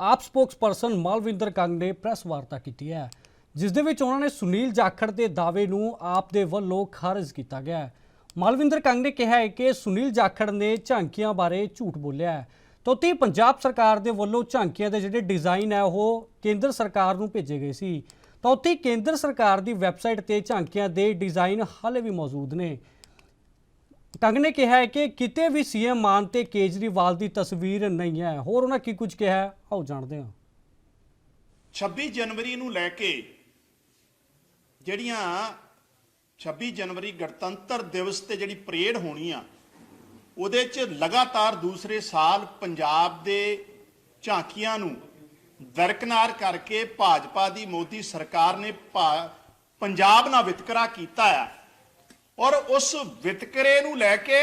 ਆਪ ਸਪੋਕਸਪਰਸਨ ਮਾਲਵਿੰਦਰ ਕੰਗ ਨੇ ਪ੍ਰੈਸ ਵਾਰਤਾ ਕੀਤੀ ਹੈ, ਜਿਸ ਦੇ ਵਿੱਚ ਉਹਨਾਂ ਨੇ ਸੁਨੀਲ ਜਾਖੜ ਦੇ ਦਾਅਵੇ ਨੂੰ ਆਪ ਦੇ ਵੱਲੋਂ ਖਾਰਜ ਕੀਤਾ ਗਿਆ ਹੈ। ਮਾਲਵਿੰਦਰ ਕੰਗ ਨੇ ਕਿਹਾ ਹੈ ਕਿ ਸੁਨੀਲ ਜਾਖੜ ਨੇ ਝਾਂਕੀਆਂ ਬਾਰੇ ਝੂਠ ਬੋਲਿਆ ਹੈ। ਤਾਂ ਉੱਥੇ ਹੀ ਪੰਜਾਬ ਸਰਕਾਰ ਦੇ ਵੱਲੋਂ ਝਾਂਕੀਆਂ ਦੇ ਜਿਹੜੇ ਡਿਜ਼ਾਈਨ ਹੈ, ਉਹ ਕੇਂਦਰ ਸਰਕਾਰ ਨੂੰ ਭੇਜੇ ਗਏ ਸੀ। ਤਾਂ ਉੱਥੇ ਹੀ ਕੇਂਦਰ ਸਰਕਾਰ ਦੀ ਵੈਬਸਾਈਟ ਤੇ ਝਾਂਕੀਆਂ ਦੇ ਡਿਜ਼ਾਈਨ ਹਾਲੇ ਵੀ ਮੌਜੂਦ ਨੇ। ਕੰਗ ਨੇ ਕਿਹਾ ਹੈ ਕਿ ਕਿਤੇ ਵੀ ਸੀਐਮ ਮਾਨ ਤੇ ਕੇਜਰੀਵਾਲ ਦੀ ਤਸਵੀਰ ਨਹੀਂ ਹੈ। ਹੋਰ ਉਹਨਾਂ ਕੀ ਕੁਝ ਕਿਹਾ ਹੈ? ਆਓ ਜਾਣਦੇ ਹਾਂ। 26 ਜਨਵਰੀ ਨੂੰ ਲੈ ਕੇ ਜਿਹੜੀਆਂ 26 ਜਨਵਰੀ ਗਣਤੰਤਰ ਦਿਵਸ ਤੇ ਜਿਹੜੀ ਪਰੇਡ ਹੋਣੀ ਆ, ਉਹਦੇ 'ਚ ਲਗਾਤਾਰ ਦੂਸਰੇ ਸਾਲ ਪੰਜਾਬ ਦੇ ਝਾਂਕੀਆਂ ਨੂੰ ਦਰਕਨਾਰ ਕਰਕੇ ਭਾਜਪਾ ਦੀ ਮੋਦੀ ਸਰਕਾਰ ਨੇ ਭਾ- ਪੰਜਾਬ ਨਾਲ ਵਿਤਕਰਾ ਕੀਤਾ ਆ। ਔਰ ਉਸ ਵਿਤਕਰੇ ਨੂੰ ਲੈ ਕੇ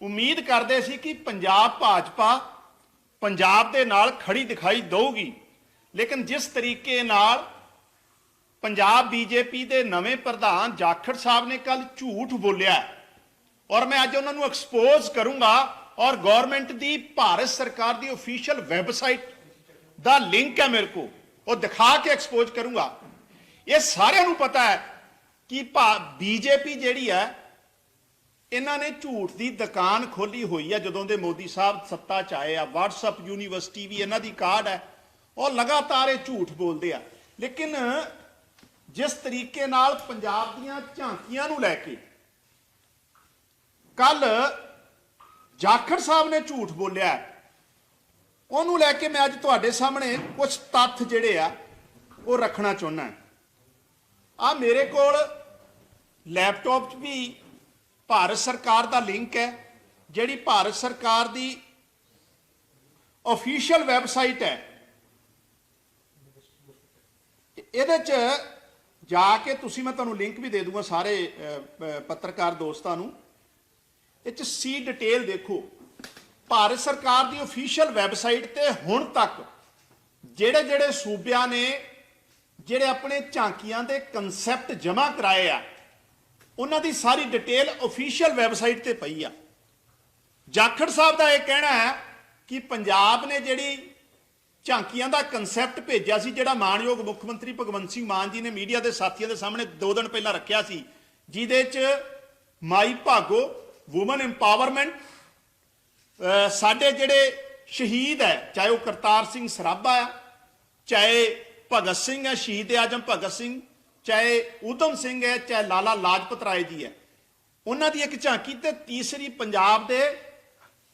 ਉਮੀਦ ਕਰਦੇ ਸੀ ਕਿ ਪੰਜਾਬ ਭਾਜਪਾ ਪੰਜਾਬ ਦੇ ਨਾਲ ਖੜੀ ਦਿਖਾਈ ਦਊਗੀ। ਲੇਕਿਨ ਜਿਸ ਤਰੀਕੇ ਨਾਲ ਪੰਜਾਬ ਬੀਜੇਪੀ ਦੇ ਨਵੇਂ ਪ੍ਰਧਾਨ ਜਾਖੜ ਸਾਹਿਬ ਨੇ ਕੱਲ ਝੂਠ ਬੋਲਿਆ ਔਰ ਮੈਂ ਅੱਜ ਉਹਨਾਂ ਨੂੰ ਐਕਸਪੋਜ਼ ਕਰੂੰਗਾ ਔਰ ਗਵਰਨਮੈਂਟ ਦੀ ਭਾਰਤ ਸਰਕਾਰ ਦੀ ਅਫੀਸ਼ੀਅਲ ਵੈਬਸਾਈਟ ਦਾ ਲਿੰਕ ਹੈ ਮੇਰੇ ਕੋ ਉਹ ਦਿਖਾ ਕੇ ਐਕਸਪੋਜ਼ ਕਰੂੰਗਾ। ਇਹ ਸਾਰਿਆਂ ਨੂੰ ਪਤਾ ਹੈ ਕਿ ਬੀਜੇਪੀ ਜਿਹੜੀ ਹੈ, ਇਹਨਾਂ ਨੇ ਝੂਠ ਦੀ ਦੁਕਾਨ ਖੋਲੀ ਹੋਈ ਹੈ, ਜਦੋਂ ਦੇ ਮੋਦੀ ਸਾਹਿਬ ਸੱਤਾ 'ਚ ਆਏ ਆ, WhatsApp ਯੂਨੀਵਰਸਿਟੀ ਵੀ ਇਹਨਾਂ ਦੀ ਕਾਰਡ ਹੈ, ਉਹ ਲਗਾਤਾਰ ਇਹ ਝੂਠ ਬੋਲਦੇ ਆ। ਲੇਕਿਨ ਜਿਸ ਤਰੀਕੇ ਨਾਲ ਪੰਜਾਬ ਦੀਆਂ ਝਾਂਕੀਆਂ ਨੂੰ ਲੈ ਕੇ ਕੱਲ ਜਾਖੜ ਸਾਹਿਬ ਨੇ ਝੂਠ ਬੋਲਿਆ ਉਹਨੂੰ ਲੈ ਕੇ ਮੈਂ ਅੱਜ ਤੁਹਾਡੇ ਸਾਹਮਣੇ ਕੁਝ ਤੱਥ ਜਿਹੜੇ ਆ, ਉਹ ਰੱਖਣਾ ਚਾਹੁੰਦਾ ਆ ਮੇਰੇ ਕੋਲ ਲੈਪਟਾਪ 'ਚ ਵੀ ਭਾਰਤ ਸਰਕਾਰ ਦਾ ਲਿੰਕ ਹੈ, ਜਿਹੜੀ ਭਾਰਤ ਸਰਕਾਰ ਦੀ ਅਫੀਸ਼ੀਅਲ ਵੈਬਸਾਈਟ ਹੈ। ਇਹਦੇ 'ਚ ਜਾ ਕੇ ਤੁਸੀਂ, ਮੈਂ ਤੁਹਾਨੂੰ ਲਿੰਕ ਵੀ ਦੇ ਦੂੰਗਾ ਸਾਰੇ ਪੱਤਰਕਾਰ ਦੋਸਤਾਂ ਨੂੰ। ਇਹ 'ਚ ਸੀ ਡਿਟੇਲ ਦੇਖੋ। ਭਾਰਤ ਸਰਕਾਰ ਦੀ ਅਫੀਸ਼ੀਅਲ ਵੈਬਸਾਈਟ ਤੇ ਹੁਣ ਤੱਕ ਜਿਹੜੇ ਜਿਹੜੇ ਸੂਬਿਆਂ ਨੇ, ਜਿਹੜੇ ਆਪਣੇ ਝਾਂਕੀਆਂ ਦੇ ਕਨਸੈਪਟ ਜਮ੍ਹਾਂ ਕਰਾਏ ਆ ਉਹਨਾਂ ਦੀ ਸਾਰੀ ਡਿਟੇਲ ਅਫੀਸ਼ੀਅਲ ਵੈਬਸਾਈਟ ਤੇ ਪਈ ਆ। ਜਾਖੜ ਸਾਹਿਬ ਦਾ ਇਹ ਕਹਿਣਾ ਹੈ ਕਿ ਪੰਜਾਬ ਨੇ ਜਿਹੜੀ ਝਾਂਕੀਆਂ ਦਾ ਕਨਸੈਪਟ ਭੇਜਿਆ ਸੀ, ਜਿਹੜਾ ਮਾਨਯੋਗ ਮੁੱਖ ਮੰਤਰੀ ਭਗਵੰਤ ਸਿੰਘ ਮਾਨ ਜੀ ਨੇ ਮੀਡੀਆ ਦੇ ਸਾਥੀਆਂ ਦੇ ਸਾਹਮਣੇ 2 ਦਿਨ ਪਹਿਲਾਂ ਰੱਖਿਆ ਸੀ, ਜਿਹਦੇ 'ਚ ਮਾਈ ਭਾਗੋ ਔਮਨ ਇੰਪਾਵਰਮੈਂਟ ਸਾਡੇ ਜਿਹੜੇ ਸ਼ਹੀਦ ਹੈ, ਚਾਹੇ ਉਹ ਕਰਤਾਰ ਸਿੰਘ ਸਰਾਭਾ ਹੈ ਚਾਹੇ ਭਗਤ ਸਿੰਘ ਹੈ, ਸ਼ਹੀਦ ਆਜਮ ਭਗਤ ਸਿੰਘ ਚਾਹੇ ਊਧਮ ਸਿੰਘ ਹੈ, ਚਾਹੇ ਲਾਲਾ ਲਾਜਪਤ ਰਾਏ ਜੀ ਹੈ। ਉਹਨਾਂ ਦੀ ਇੱਕ ਝਾਂਕੀ ਤੇ ਤੀਸਰੀ ਪੰਜਾਬ ਦੇ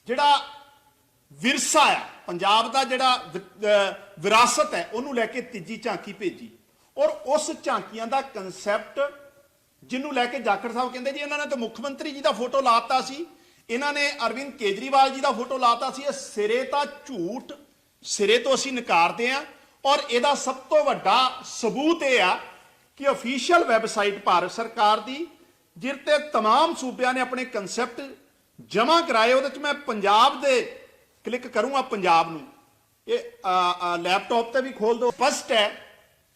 ਜਿਹੜਾ ਵਿਰਸਾ ਆ, ਪੰਜਾਬ ਦਾ ਜਿਹੜਾ ਵਿਰਾਸਤ ਹੈ, ਉਹਨੂੰ ਲੈ ਕੇ ਤੀਜੀ ਝਾਂਕੀ ਭੇਜੀ। ਔਰ ਉਸ ਝਾਂਕੀਆਂ ਦਾ ਕਨਸੈਪਟ ਜਿਹਨੂੰ ਲੈ ਕੇ ਜਾਖੜ ਸਾਹਿਬ ਕਹਿੰਦੇ ਜੀ, ਇਹਨਾਂ ਨੇ ਤਾਂ ਮੁੱਖ ਮੰਤਰੀ ਜੀ ਦਾ ਫੋਟੋ ਲਾਤਾ ਸੀ। ਇਹਨਾਂ ਨੇ ਅਰਵਿੰਦ ਕੇਜਰੀਵਾਲ ਜੀ ਦਾ ਫੋਟੋ ਲਾਤਾ ਸੀ। ਇਹ ਸਿਰੇ ਤਾਂ ਝੂਠ, ਸਿਰੇ ਤੋਂ ਅਸੀਂ ਨਕਾਰਦੇ ਆ ਔਰ ਇਹਦਾ ਸਭ ਤੋਂ ਵੱਡਾ ਸਬੂਤ ਇਹ ਆ ਕਿ ਅਫੀਸ਼ੀਅਲ ਵੈਬਸਾਈਟ ਭਾਰਤ ਸਰਕਾਰ ਦੀ ਜਿਰ ਤੇ तमाम ਸੂਬਿਆਂ ਨੇ ਆਪਣੇ ਕਨਸੈਪਟ ਜਮ੍ਹਾਂ ਕਰਾਏ ਉਹਦੇ ਚ ਮੈਂ ਪੰਜਾਬ ਦੇ ਕਲਿੱਕ ਕਰੂੰਗਾ ਪੰਜਾਬ ਨੂੰ ਇਹ ਆ, ਆ, ਲੈਪਟਾਪ ਤੇ ਵੀ ਖੋਲ ਦਿਓ ਸਪਸ਼ਟ ਹੈ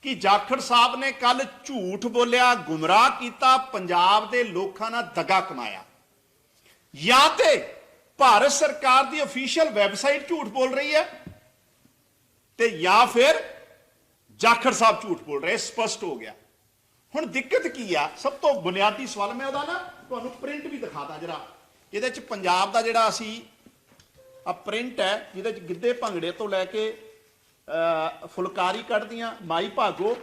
ਕਿ ਜਾਖੜ ਸਾਹਿਬ ਨੇ ਕੱਲ ਝੂਠ ਬੋਲਿਆ ਗੁੰਮਰਾਹ ਕੀਤਾ ਪੰਜਾਬ ਦੇ ਲੋਕਾਂ ਨਾਲ ਦਗਾ ਕਮਾਇਆ ਜਾਂ ਤੇ ਭਾਰਤ ਸਰਕਾਰ ਦੀ ਅਫੀਸ਼ੀਅਲ ਵੈਬਸਾਈਟ ਝੂਠ ਬੋਲ ਰਹੀ ਹੈ ਤੇ ਜਾਂ ਫਿਰ ਜਾਖੜ ਸਾਹਿਬ ਝੂਠ ਬੋਲ ਰਹੇ ਸਪਸ਼ਟ ਹੋ ਗਿਆ ਹੁਣ ਦਿੱਕਤ ਕੀ ਆ? ਸਭ ਤੋਂ ਬੁਨਿਆਦੀ ਸਵਾਲ ਮੈਂ ਉਹਦਾ ਨਾ ਤੁਹਾਨੂੰ ਪ੍ਰਿੰਟ ਵੀ ਦਿਖਾਦਾ ਜਿਹੜਾ ਇਹਦੇ ਚ ਪੰਜਾਬ ਦਾ ਜਿਹੜਾ ਅਸੀਂ ਆ ਪ੍ਰਿੰਟ ਹੈ, ਜਿਹਦੇ ਚ ਗਿੱਧੇ ਭੰਗੜੇ ਤੋਂ ਲੈ ਕੇ ਫੁਲਕਾਰੀ ਕੱਢਦੀਆਂ, ਮਾਈ ਭਾਗੋ।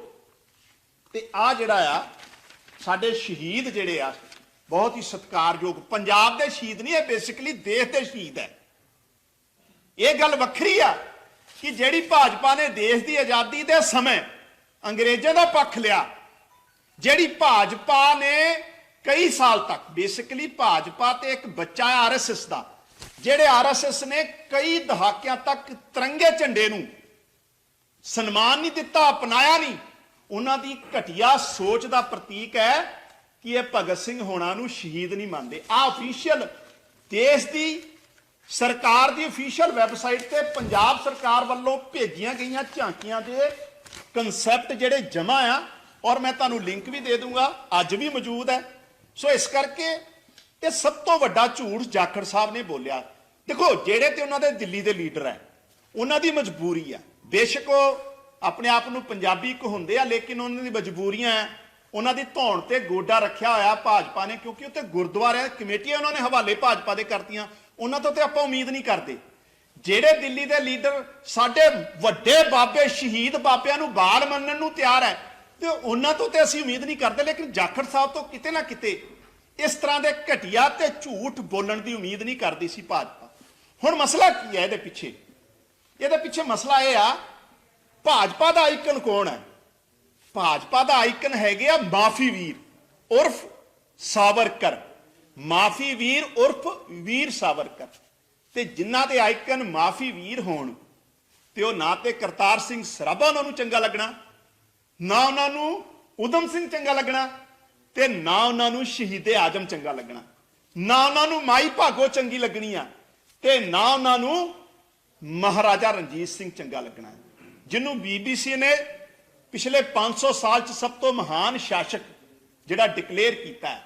ਤੇ ਆ ਜਿਹੜਾ ਆ, ਸਾਡੇ ਸ਼ਹੀਦ ਜਿਹੜੇ ਆ, ਬਹੁਤ ਹੀ ਸਤਿਕਾਰਯੋਗ, ਪੰਜਾਬ ਦੇ ਸ਼ਹੀਦ ਨਹੀਂ, ਇਹ ਬੇਸਿਕਲੀ ਦੇਸ਼ ਦੇ ਸ਼ਹੀਦ ਹੈ। ਇਹ ਗੱਲ ਵੱਖਰੀ ਆ ਕਿ ਜਿਹੜੀ ਭਾਜਪਾ ਨੇ ਦੇਸ਼ ਦੀ ਆਜ਼ਾਦੀ ਦੇ ਸਮੇਂ ਅੰਗਰੇਜ਼ਾਂ ਦਾ ਪੱਖ ਲਿਆ ਜਿਹੜੀ ਭਾਜਪਾ ਨੇ ਕਈ ਸਾਲ ਤੱਕ ਬੇਸਿਕਲੀ ਭਾਜਪਾ ਤੇ ਇੱਕ ਬੱਚਾ ਹੈ ਆਰਐਸਐਸ ਦਾ, ਜਿਹੜੇ ਆਰਐਸਐਸ ਨੇ ਕਈ ਦਹਾਕਿਆਂ ਤੱਕ ਤਿਰੰਗੇ ਝੰਡੇ ਨੂੰ ਸਨਮਾਨ ਨਹੀਂ ਦਿੱਤਾ, ਅਪਣਾਇਆ ਨਹੀਂ, ਉਹਨਾਂ ਦੀ ਘਟੀਆ ਸੋਚ ਦਾ ਪ੍ਰਤੀਕ ਹੈ ਕਿ ਇਹ ਭਗਤ ਸਿੰਘ ਹੋਣਾ ਨੂੰ ਸ਼ਹੀਦ ਨਹੀਂ ਮੰਨਦੇ। ਆ ਅਫੀਸ਼ੀਅਲ ਦੇਸ਼ ਦੀ ਸਰਕਾਰ ਦੀ ਅਫੀਸ਼ੀਅਲ ਵੈਬਸਾਈਟ ਤੇ ਪੰਜਾਬ ਸਰਕਾਰ ਵੱਲੋਂ ਭੇਜੀਆਂ ਗਈਆਂ ਝਾਂਕੀਆਂ ਦੇ ਕਨਸੈਪਟ ਜਿਹੜੇ ਜਮਾ ਆ ਔਰ ਮੈਂ ਤੁਹਾਨੂੰ ਲਿੰਕ ਵੀ ਦੇ ਦੂੰਗਾ, ਅੱਜ ਵੀ ਮੌਜੂਦ ਹੈ। ਸੋ ਇਸ ਕਰਕੇ ਇਹ ਸਭ ਤੋਂ ਵੱਡਾ ਝੂਠ ਜਾਖੜ ਸਾਹਿਬ ਨੇ ਬੋਲਿਆ। ਦੇਖੋ, ਜਿਹੜੇ ਤੇ ਉਹਨਾਂ ਦੇ ਦਿੱਲੀ ਦੇ ਲੀਡਰ ਹੈ, ਉਹਨਾਂ ਦੀ ਮਜਬੂਰੀ ਆ ਬੇਸ਼ੱਕ ਉਹ ਆਪਣੇ ਆਪ ਨੂੰ ਪੰਜਾਬੀ ਕਹੁੰਦੇ ਆ, ਲੇਕਿਨ ਉਹਨਾਂ ਦੀ ਮਜਬੂਰੀਆਂ ਹੈ। ਉਹਨਾਂ ਦੀ ਧੌਣ ਤੇ ਗੋਡਾ ਰੱਖਿਆ ਹੋਇਆ ਭਾਜਪਾ ਨੇ, ਕਿਉਂਕਿ ਉੱਥੇ ਗੁਰਦੁਆਰਿਆਂ ਕਮੇਟੀਆਂ ਉਹਨਾਂ ਨੇ ਹਵਾਲੇ ਭਾਜਪਾ ਦੇ ਕਰਤੀਆਂ। ਉਹਨਾਂ ਤੋਂ ਤੇ ਆਪਾਂ ਉਮੀਦ ਨਹੀਂ ਕਰਦੇ। ਜਿਹੜੇ ਦਿੱਲੀ ਦੇ ਲੀਡਰ ਸਾਡੇ ਵੱਡੇ ਬਾਬੇ ਸ਼ਹੀਦ ਬਾਬਿਆਂ ਨੂੰ ਬਾਲ ਮੰਨਣ ਨੂੰ ਤਿਆਰ ਹੈ ਤੇ ਉਹਨਾਂ ਤੋਂ ਤੇ ਅਸੀਂ ਉਮੀਦ ਨਹੀਂ ਕਰਦੇ, ਲੇਕਿਨ ਜਾਖੜ ਸਾਹਿਬ ਤੋਂ ਕਿਤੇ ਨਾ ਕਿਤੇ ਇਸ ਤਰ੍ਹਾਂ ਦੇ ਘਟੀਆ ਤੇ ਝੂਠ ਬੋਲਣ ਦੀ ਉਮੀਦ ਨਹੀਂ ਕਰਦੀ ਸੀ ਭਾਜਪਾ। ਹੁਣ ਮਸਲਾ ਕੀ ਹੈ ਇਹਦੇ ਪਿੱਛੇ? ਇਹਦੇ ਪਿੱਛੇ ਮਸਲਾ ਇਹ ਆ, ਭਾਜਪਾ ਦਾ ਆਈਕਨ ਕੌਣ ਹੈ? ਭਾਜਪਾ ਦਾ ਆਈਕਨ ਹੈਗੇ ਆ ਮਾਫੀ ਵੀਰ, ਉਰਫ ਸਾਵਰਕਰ। ਮਾਫੀ ਵੀਰ, ਉਰਫ ਵੀਰ ਸਾਵਰਕਰ। ਤੇ ਜਿਨ੍ਹਾਂ ਦੇ ਆਈਕਨ ਮਾਫੀ ਵੀਰ ਹੋਣ, ਤੇ ਉਹ ਨਾ ਤੇ ਕਰਤਾਰ ਸਿੰਘ ਸਰਾਭਾ ਉਹਨਾਂ ਨੂੰ ਚੰਗਾ ਲੱਗਣਾ ਨਾ ਉਹਨਾਂ ਨੂੰ ਉਦਮ ਸਿੰਘ ਚੰਗਾ ਲੱਗਣਾ ਤੇ ਨਾ ਉਹਨਾਂ ਨੂੰ ਸ਼ਹੀਦ ਆਜਮ ਚੰਗਾ ਲੱਗਣਾ। ਨਾ ਉਹਨਾਂ ਨੂੰ ਮਾਈ ਭਾਗੋ ਚੰਗੀ ਲੱਗਣੀ ਆ ਤੇ ਨਾ ਉਹਨਾਂ ਨੂੰ ਮਹਾਰਾਜਾ ਰਣਜੀਤ ਸਿੰਘ ਚੰਗਾ ਲੱਗਣਾ। ਜਿਹਨੂੰ ਬੀਬੀਸੀ ਨੇ ਪਿਛਲੇ 500 ਸਾਲ ਚ ਸਭ ਤੋਂ ਮਹਾਨ ਸ਼ਾਸਕ ਜਿਹੜਾ ਡਿਕਲੇਅਰ ਕੀਤਾ ਹੈ।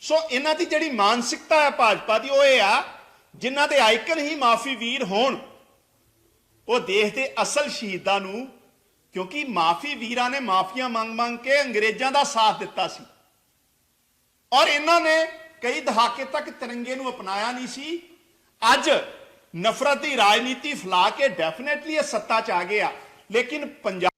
ਸੋ ਇਹਨਾਂ ਦੀ ਜਿਹੜੀ ਮਾਨਸਿਕਤਾ ਹੈ ਭਾਜਪਾ ਦੀ ਉਹ ਇਹ ਆ, ਜਿਨ੍ਹਾਂ ਦੇ ਆਈਕਨ ਹੀ ਮਾਫੀ ਵੀਰ ਹੋਣ, ਉਹ ਦੇਸ਼ ਦੇ ਅਸਲ ਸ਼ਹੀਦਾਂ ਨੂੰ ਕਿਉਂਕਿ ਮਾਫੀ ਵੀਰਾਂ ਨੇ ਮਾਫੀਆਂ ਮੰਗ ਮੰਗ ਕੇ ਅੰਗਰੇਜ਼ਾਂ ਦਾ ਸਾਥ ਦਿੱਤਾ ਸੀ। ਔਰ ਇਹਨਾਂ ਨੇ ਕਈ ਦਹਾਕੇ ਤੱਕ ਤਿਰੰਗੇ ਨੂੰ ਅਪਣਾਇਆ ਨਹੀਂ ਸੀ। ਅੱਜ ਨਫ਼ਰਤ ਦੀ ਰਾਜਨੀਤੀ ਫੈਲਾ ਕੇ ਡੈਫੀਨੇਟਲੀ ਇਹ ਸੱਤਾ ਚ ਆ ਗਿਆ। ਲੇਕਿਨ ਪੰਜਾਬ